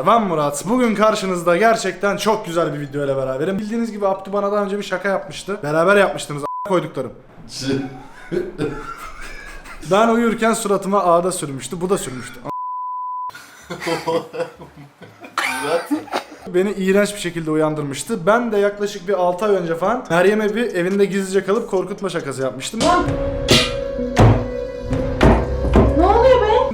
arkadaşlar Van Murat. Bugün karşınızda gerçekten çok güzel bir video ile beraberim. Bildiğiniz gibi Abdü bana daha önce bir şaka yapmıştı. Beraber yapmıştınız a- koyduklarım. Ben uyurken suratıma ağda sürmüştü bu da sürmüştü. Beni iğrenç bir şekilde uyandırmıştı. Ben de yaklaşık bir 6 ay önce falan Meryem'e bir evinde gizlice kalıp korkutma şakası yapmıştım.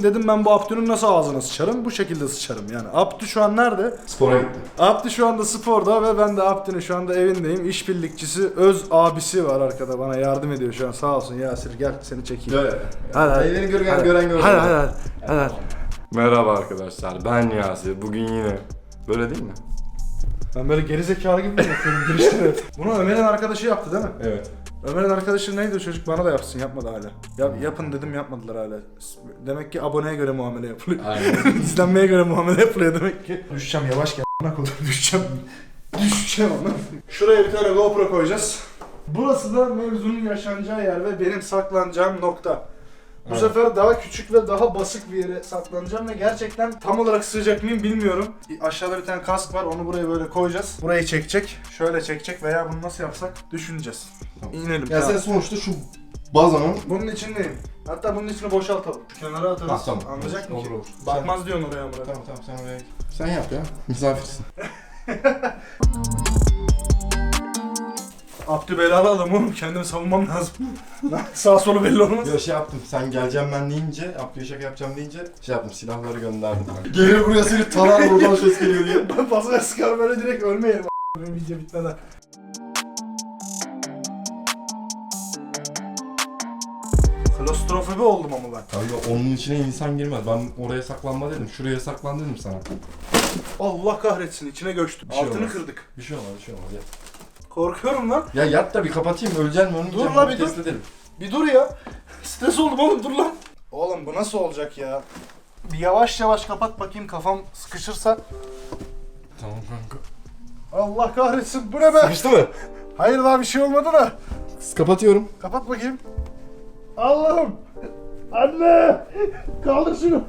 Dedim ben bu Abdü'nün nasıl ağzına sıçarım? Bu şekilde sıçarım yani. Abdü şu an nerede? Spora gitti. Abdü şu anda sporda ve ben de Abdü'nün şu anda evindeyim. İşbirlikçisi Öz abisi var arkada bana yardım ediyor şu an. Sağ olsun Yasir gel seni çekeyim. Böyle. Hadi hadi. Elini gören, Hadi. gören gören. Hadi hadi hadi. hadi, hadi. Merhaba arkadaşlar ben Yasir. Bugün yine böyle değil mi? Ben böyle gerizekalı gibi mi yapıyorum girişte? Bunu Ömer'in arkadaşı yaptı değil mi? Evet. Ömer'in arkadaşı neydi o çocuk bana da yapsın yapmadı hala. Yap, yapın dedim yapmadılar hala. Demek ki aboneye göre muamele yapılıyor. Aynen. İzlenmeye göre muamele yapılıyor demek ki. Düşeceğim yavaş gel. Ana kodum düşeceğim. Düşeceğim ama. Şuraya bir tane GoPro koyacağız. Burası da mevzunun yaşanacağı yer ve benim saklanacağım nokta. Bu Evet. sefer daha küçük ve daha basık bir yere saklanacağım ve gerçekten tam olarak sığacak mıyım bilmiyorum. Aşağıda bir tane kask var onu buraya böyle koyacağız. Burayı çekecek, şöyle çekecek veya bunu nasıl yapsak düşüneceğiz. Tamam. İnelim. Ya sen sonuçta şu bazanın Bunun içindeyim. Hatta bunun içini boşaltalım. Kenara atarız. Ha, tamam. Anlayacak mı Olur, ki? olur. Bakmaz diyorsun oraya Murat. Tamam tamam sen oraya Sen yap ya. Misafirsin. Abdü belalı adam oğlum kendimi savunmam lazım. Sağ solu belli olmaz. Ya şey yaptım. Sen geleceğim ben deyince, Abdü'ye şaka yapacağım deyince şey yaptım. Silahları gönderdim. Gelir buraya seni tarar buradan ses geliyor diye. Ben fazla sıkar böyle direkt ölmeyelim a**ım video bitmeden. Klostrofobi oldum ama ben. Kanka onun içine insan girmez. Ben oraya saklanma dedim. Şuraya saklan dedim sana. Allah kahretsin içine göçtüm. Bir şey Altını olmaz. kırdık. Bir şey olmaz, bir şey olmaz. Ya, Korkuyorum lan. ya yat da bir kapatayım. Öleceksin mi? Onu Dur la bir dur. edelim. Bir dur ya. Stres oldum oğlum dur lan. Oğlum bu nasıl olacak ya? Bir yavaş yavaş kapat bakayım kafam sıkışırsa. Tamam kanka. Allah kahretsin bu ne be? Sıkıştı mı? Hayır daha bir şey olmadı da. Kapatıyorum. Kapat bakayım. Allah'ım. Anne. Kaldır şunu.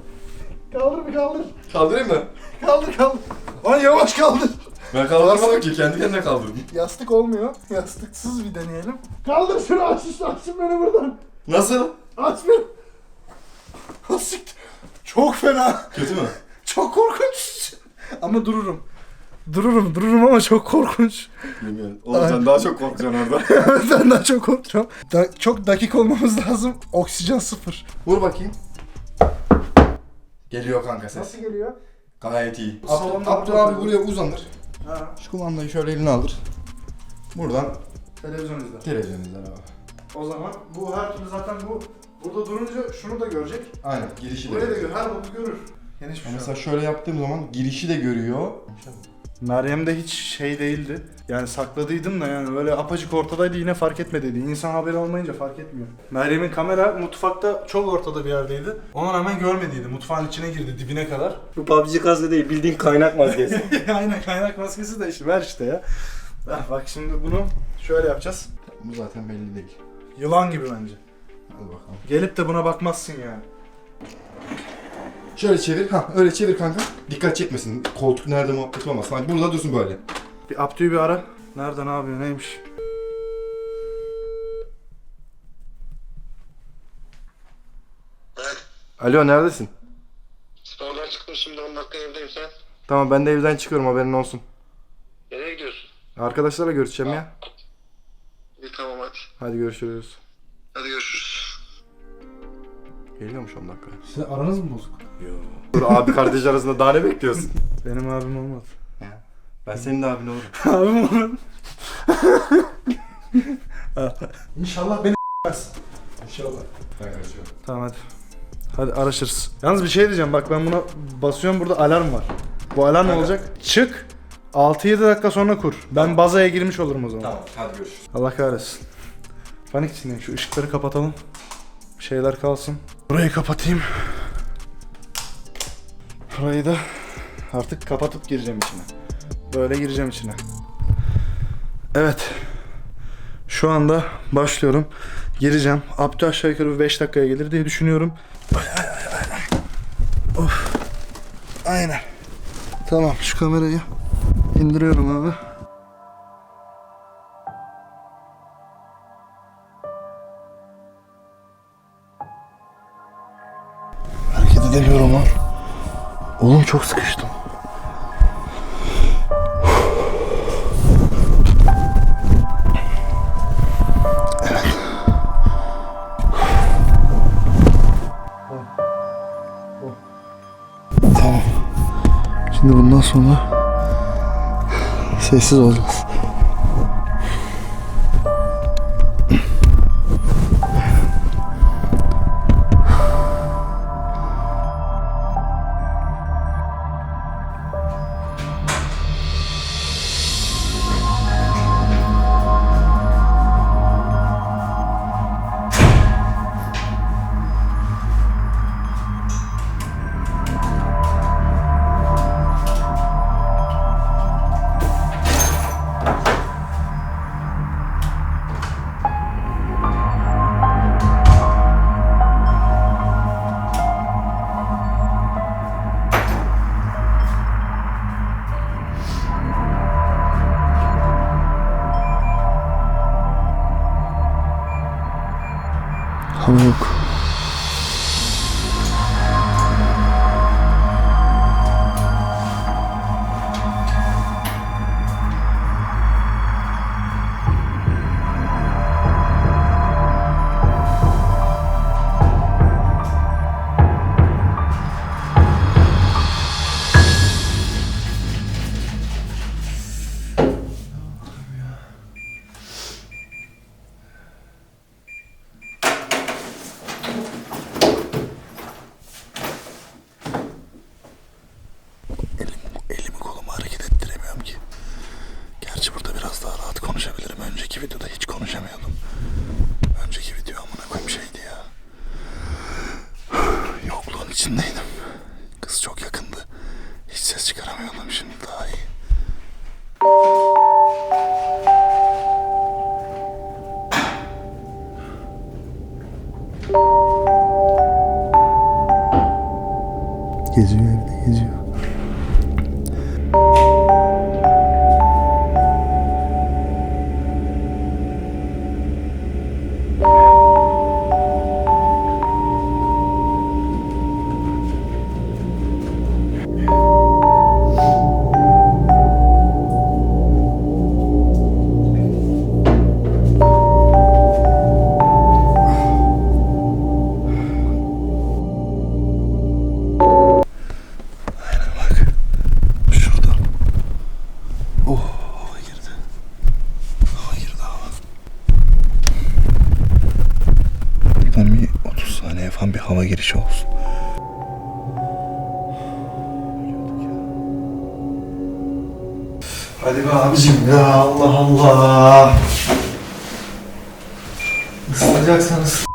Kaldır bir kaldır. Kaldırayım mı? Kaldır kaldır. Lan yavaş kaldır. Ben kaldırmadım ki. Kendi kendine kaldırdım. Yastık olmuyor. Yastıksız bir deneyelim. Kaldır şunu aç, açın beni buradan. Nasıl? Aç beni. Asık. Çok fena. Kötü mü? Çok korkunç. Ama dururum. Dururum, dururum ama çok korkunç. Bilmiyorum. Oğlum sen daha çok korkacaksın orada. ben daha çok korkacağım. Da- çok dakik olmamız lazım. Oksijen sıfır. Vur bakayım. Geliyor kanka ses. Nasıl geliyor? Gayet iyi. Burada abi buraya uzanır. Ha, Şu kumandayı şöyle eline alır. Buradan televizyon izler. televizyon izler abi. O zaman bu her türlü zaten bu burada durunca şunu da görecek. Aynen girişi de Burayı da görür. Her boku görür. Geniş bir şey. Mesela şöyle yaptığım zaman girişi de görüyor. Meryem de hiç şey değildi. Yani sakladıydım da yani böyle apacık ortadaydı yine fark etmediydi. İnsan haberi olmayınca fark etmiyor. Meryem'in kamera mutfakta çok ortada bir yerdeydi. Ona rağmen görmediydi. Mutfağın içine girdi dibine kadar. Bu PUBG kazı değil bildiğin kaynak maskesi. Aynen kaynak maskesi de işte ver işte ya. Ah, bak şimdi bunu şöyle yapacağız. Bu zaten belli değil. Yılan gibi bence. Hadi bakalım. Gelip de buna bakmazsın yani. Şöyle çevir. Ha öyle çevir kanka. Dikkat çekmesin. Koltuk nerede muhabbet olmaz. Hani burada dursun böyle. Bir Abdü'yü bir ara. Nerede ne yapıyor neymiş? Alo neredesin? Spordan çıktım şimdi 10 dakika evdeyim sen. Tamam ben de evden çıkıyorum haberin olsun. Nereye gidiyorsun? Arkadaşlarla görüşeceğim ya. İyi tamam hadi. Hadi görüşürüz. Hadi görüşürüz. Geliyormuş 10 dakika. Sizin aranız mı bozuk? Dur abi kardeş arasında daha ne bekliyorsun? Benim abim olmadı. Ben senin de abin olurum. abim olmadı. İnşallah beni İnşallah. Tamam hadi. Hadi araşırız. Yalnız bir şey diyeceğim bak ben buna basıyorum burada alarm var. Bu alarm ne olacak? Çık. 6-7 dakika sonra kur. Ben bazaya girmiş olurum o zaman. Tamam hadi görüşürüz. Allah kahretsin. Panik içindeyim. Şu ışıkları kapatalım. Bir şeyler kalsın. Burayı kapatayım. Burayı da artık kapatıp gireceğim içine. Böyle gireceğim içine. Evet. Şu anda başlıyorum. Gireceğim. Abdü aşağı yukarı bir 5 dakikaya gelir diye düşünüyorum. Of. Aynen. Tamam şu kamerayı indiriyorum abi. Oğlum çok sıkıştım. Tamam. Şimdi bundan sonra sessiz olacağız. İçindeydim. Kız çok yakındı. Hiç ses çıkaramıyordum şimdi daha iyi. Geziyor. Girişi olsun. Hadi be abicim ya Allah Allah. Isınacaksanız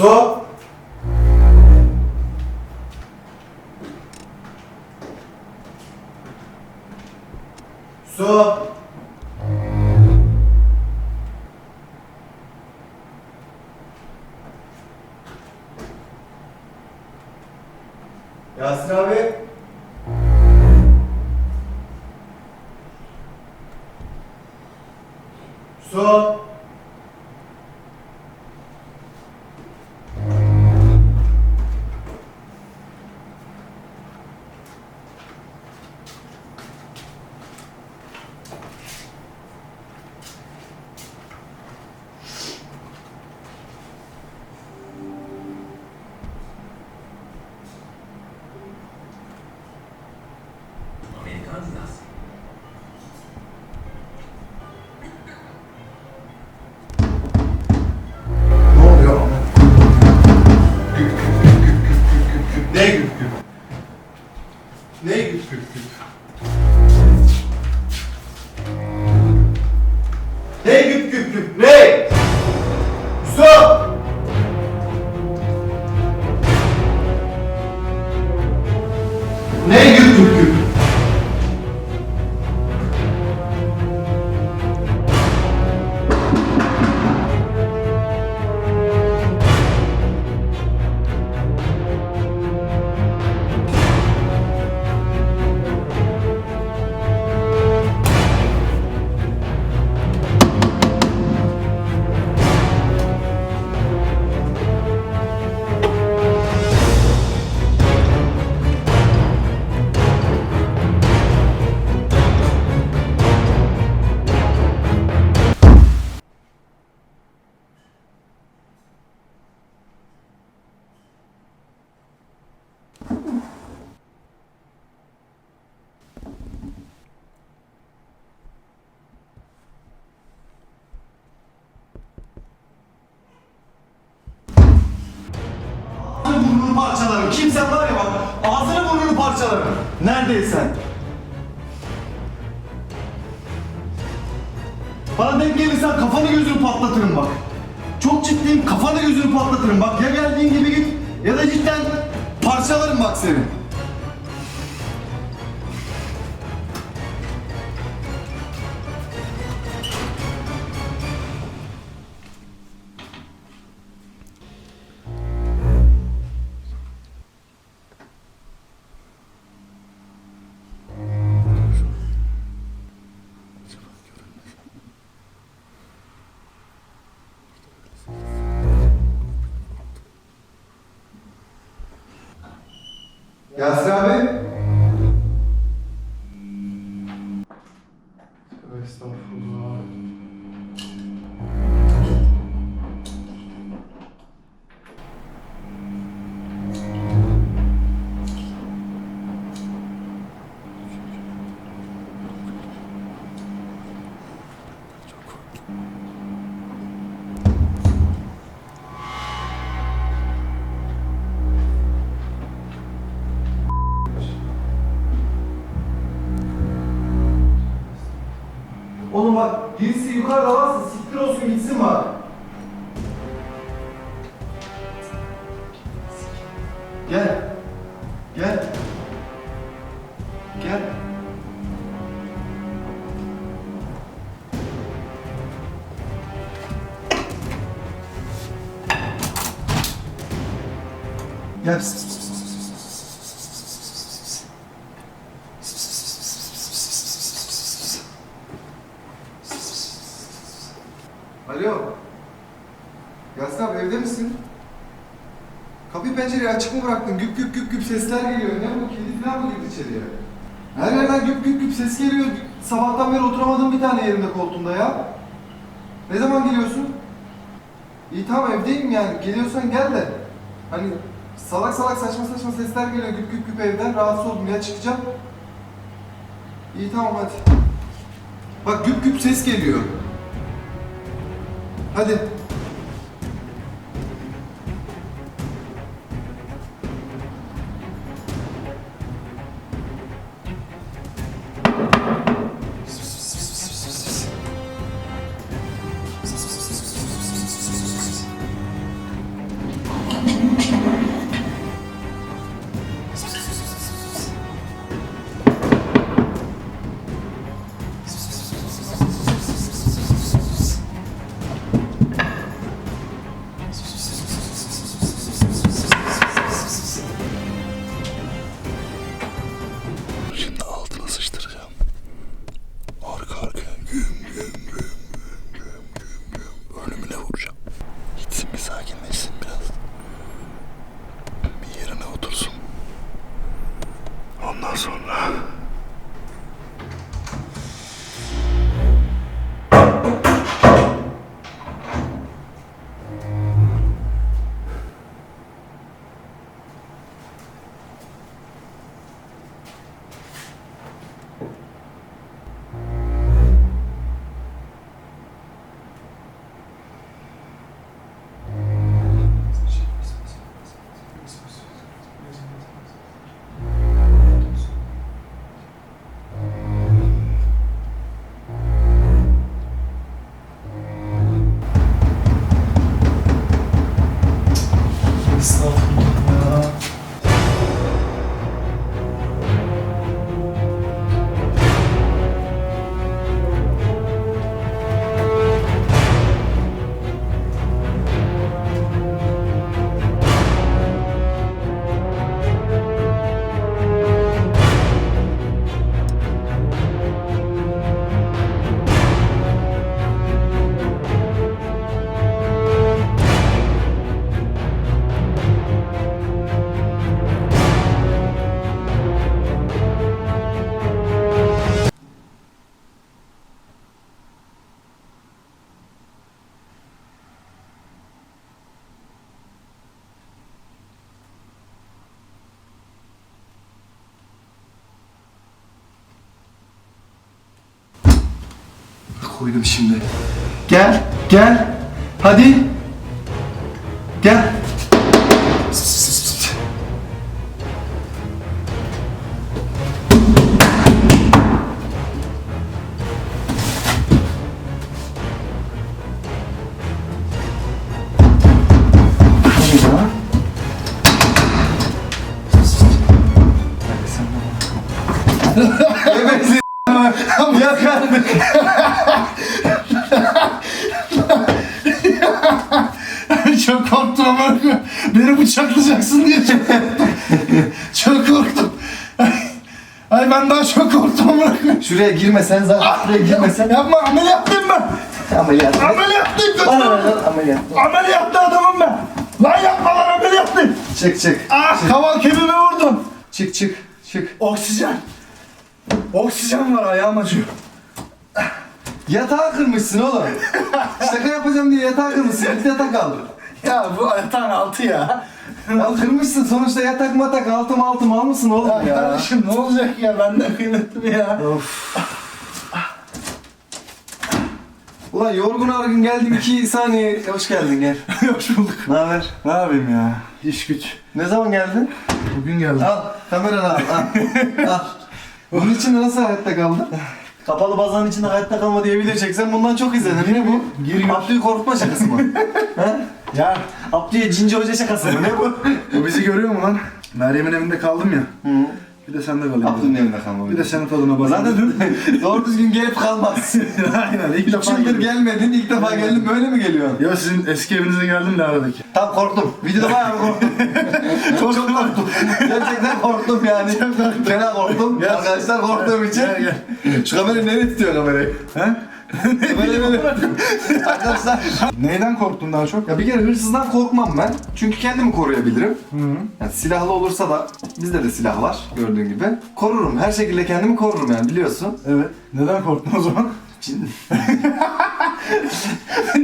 So So Yasin abi. So parçalarım bak seni. Alo. Yasin abi evde misin? Kapıyı pencereyi açık mı bıraktın? Güp güp güp güp sesler geliyor. Ne bu? Kedi falan mı girdi içeriye? Her yerden güp güp güp ses geliyor. Sabahtan beri oturamadım bir tane yerimde koltuğumda ya. Ne zaman geliyorsun? İyi tamam evdeyim yani. Geliyorsan gel de. Hani salak salak saçma saçma sesler geliyor güp güp güp evden. Rahatsız oldum ya çıkacağım. İyi tamam hadi. Bak güp güp ses geliyor. Hadi. Koydum şimdi. Gel, gel. Hadi. Gel. Şuraya girmesen zaten. Şuraya girmesen. Yapma ameliyatlıyım ben. Ameliyat. Ameliyatlıyım Bana götürün. ver lan ameliyat. Ameliyatlı adamım ben. Lan yapma lan ameliyatlıyım. Çık çık. Ah kaval kemiğime vurdum. Çık çık. Çık. Oksijen. Oksijen var ayağım acıyor. Yatağı kırmışsın oğlum. Şaka yapacağım diye yatağı kırmışsın. Git yatak al. Ya bu yatağın altı ya. Al kırmışsın sonuçta yatak matak altım altım almışsın oğlum Ya ya. kardeşim ne olacak ya benden kıymetli mi ya? Of. Ulan yorgun argın geldim iki saniye. Hoş geldin gel. Hoş bulduk. Ne haber? Ne yapayım ya? İş güç. Ne zaman geldin? Bugün geldim. Al kameranı al. Al. al. Bunun için nasıl hayatta kaldın? Kapalı bazanın içinde hayatta kalma diye video çeksen bundan çok izlenir. Ne bu? Gir gör. Abdü'yü korkutma şakası mı? He? Ya Abdü'ye cinci hoca şakası mı? Ne bu? o bizi görüyor mu lan? Meryem'in evinde kaldım ya. Hı. Bir de sende kalayım. Abdü'nün evinde kalma. Bir de senin tadına bak. Zaten doğru düzgün gelip kalmaz. Aynen ilk defa Yıldır geldim. gelmedin, ilk defa geldin böyle mi geliyorsun? Ya sizin eski evinize geldim de aradaki. Tam korktum. Videoda bayağı bir korktum. Çok korktum. Gerçekten korktum yani. Fena korktum. Arkadaşlar korktuğum için. Şu kamerayı nereye tutuyor kamerayı? He? Arkadaşlar. Neyden korktun daha çok? Ya bir kere hırsızdan korkmam ben. Çünkü kendimi koruyabilirim. Yani silahlı olursa da bizde de silah var gördüğün gibi. Korurum. Her şekilde kendimi korurum yani biliyorsun. Evet. Neden korktun o zaman? Cin,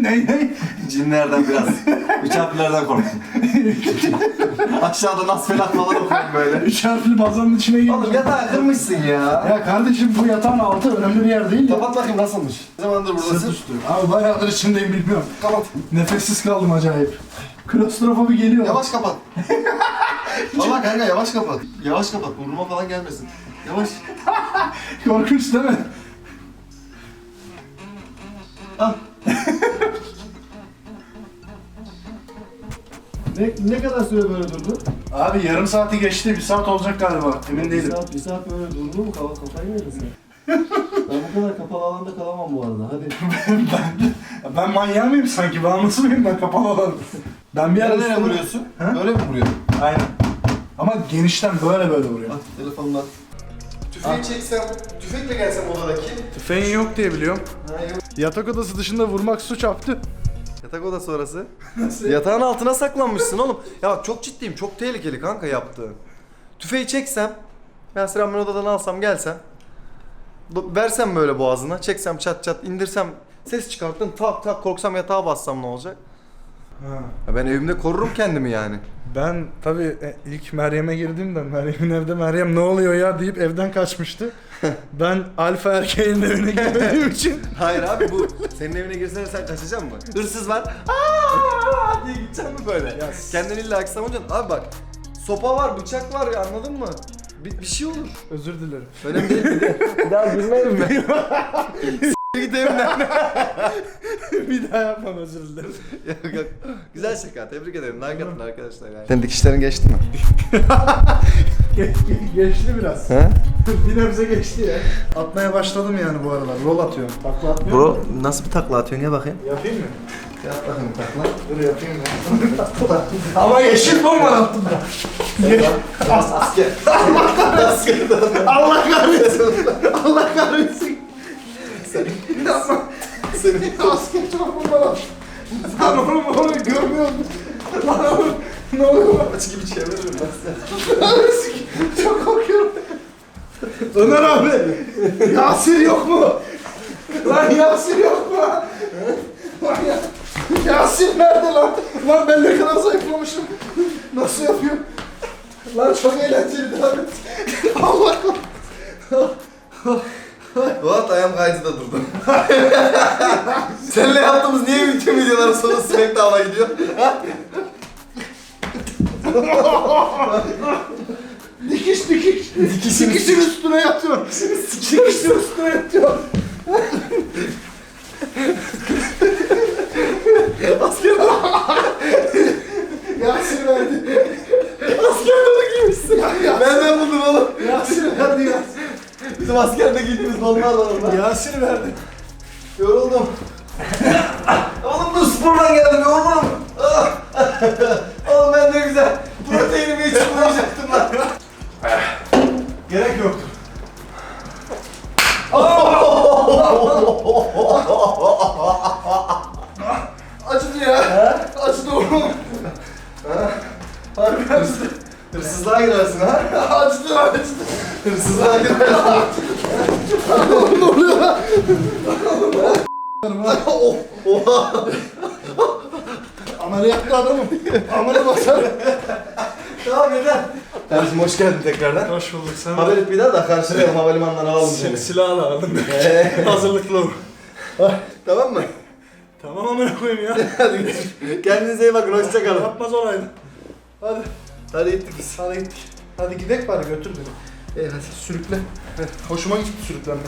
ney ney? Cinlerden biraz. Üç harflerden korktum. Aşağıda nas felak falan okuyorum böyle. Üç harfli bazanın içine girdim. Oğlum yatağı kırmışsın ya. Ya kardeşim bu yatağın altı önemli bir yer değil ya. Kapat bakayım nasılmış. Ne zamandır Sırt buradasın? üstü. Abi bayağıdır içindeyim bilmiyorum. Kapat. Nefessiz kaldım acayip. Klostrofobi geliyor. Yavaş kapat. Valla kanka yavaş kapat. Yavaş kapat. Burnuma falan gelmesin. Yavaş. Korkunç değil mi? Al. Ne, ne kadar süre böyle durdu? Abi yarım saati geçti. Bir saat olacak galiba. Emin değilim. saat, bir saat böyle durdu mu? Kafa, kafayı mı yedin sen? ben bu kadar kapalı alanda kalamam bu arada. Hadi. ben, ben manyağı mıyım sanki? Bağımlısı mıyım ben kapalı olan? Ben bir ara Nereye vuruyorsun? Ha? Böyle mi vuruyorsun? Aynen. Ama genişten böyle böyle vuruyor. At telefonla. Tüfeği çeksem, tüfekle gelsem odadaki. Tüfeğin yok diye biliyorum. Ha yok. Yatak odası dışında vurmak suç yaptı. Yatak odası orası. Yatağın altına saklanmışsın oğlum. Ya çok ciddiyim, çok tehlikeli kanka yaptığın. Tüfeği çeksem, Ben ben odadan alsam gelsem. Versem böyle boğazına, çeksem çat çat indirsem ses çıkarttın tak tak korksam yatağa bassam ne olacak? Ha. Ya ben evimde korurum kendimi yani. Ben tabii e, ilk Meryem'e girdiğimde Meryem'in evde Meryem ne oluyor ya deyip evden kaçmıştı. ben alfa erkeğin evine girmediğim için Hayır abi bu senin evine girsene sen kaçacak mı? Hırsız var. Aa diye gideceksin mi böyle? Kendini illa aksam olacaksın. Abi bak sopa var, bıçak var ya anladın mı? Bir, bir şey olur. özür dilerim. Önemli değil. bir daha girmeyelim mi? Git evimden. bir daha yapmam özür dilerim. Yok, yok. Güzel şaka. Tebrik ederim. Like atın arkadaşlar. Yani. Senin dikişlerin geçti mi? Ge- ge- geçti biraz. He? bir nebze geçti ya. Atmaya başladım yani bu aralar. Rol atıyorum. Takla atmıyorum. Bro nasıl bir takla atıyorsun ya bakayım. Yapayım mı? Yap bakayım takla. Dur yapayım ben. Ama yeşil bomba attım da. Asker. Asker. Allah kahretsin. Allah kahretsin. Yapma. Senin Asker çarpımdan attım. Lan oğlum onu görmüyor musun? Lan oğlum ne oluyor? aç gibi çeviririm ben Çok korkuyorum. Ömer abi. Yasir yok mu? Lan Yasir yok mu? Lan ya. Yasir nerede lan? Lan ben ne kadar zayıflamışım. Nasıl yapıyorum? Lan çok eğlenceli devam et. Allah Fuat ayağım kaydı da durdu. Seninle yaptığımız niye bütün videoların sonu Smackdown'a gidiyor? Dikiş dikiş. Dikişin, Dikişin üstüne yatıyor. Dikişin üstüne yatıyor. Asker Yasir verdi. asker dolu giymişsin. Benden buldum oğlum. Yasir verdi Yasir. Bizim askerde giydiğimiz donlar var orada. Yasir verdi. Yoruldum. oğlum bu spordan geldim yoruldum. Ah. oğlum ben ne güzel proteinimi hiç uyuyacaktım lan. Gerek yoktu. Acıdı ya. Acıdı oğlum. Harbi acıdı. Hırsızlığa girersin ha. acıdı acıdı. Hırsızlığa girersin. Ne oluyor lan? Oh, Oha. Ameliyatlı adamım. Amele basar. Tamam yeter. Kardeşim hoş geldin tekrardan. Hoş bulduk sen. Haber et bir daha da karşılayalım havalimanından alalım seni. silahla aldım. Ee, Hazırlıklı ol. tamam mı? Tamam amına koyayım ya. Hadi görüşürüz. Kendinize iyi bakın hoşçakalın. Yapmaz olaydı. Hadi. Hadi gittik biz. Hadi gittik. Hadi gidelim bari götür beni. Hadi sürükle. Hoşuma gitti sürüklenmek.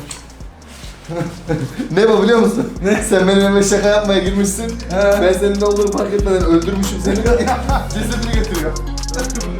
Ne bu biliyor musun? Ne? Sen benim evime şaka yapmaya girmişsin. He. Ben senin ne olduğunu fark etmeden öldürmüşüm seni. Cesedini getiriyor.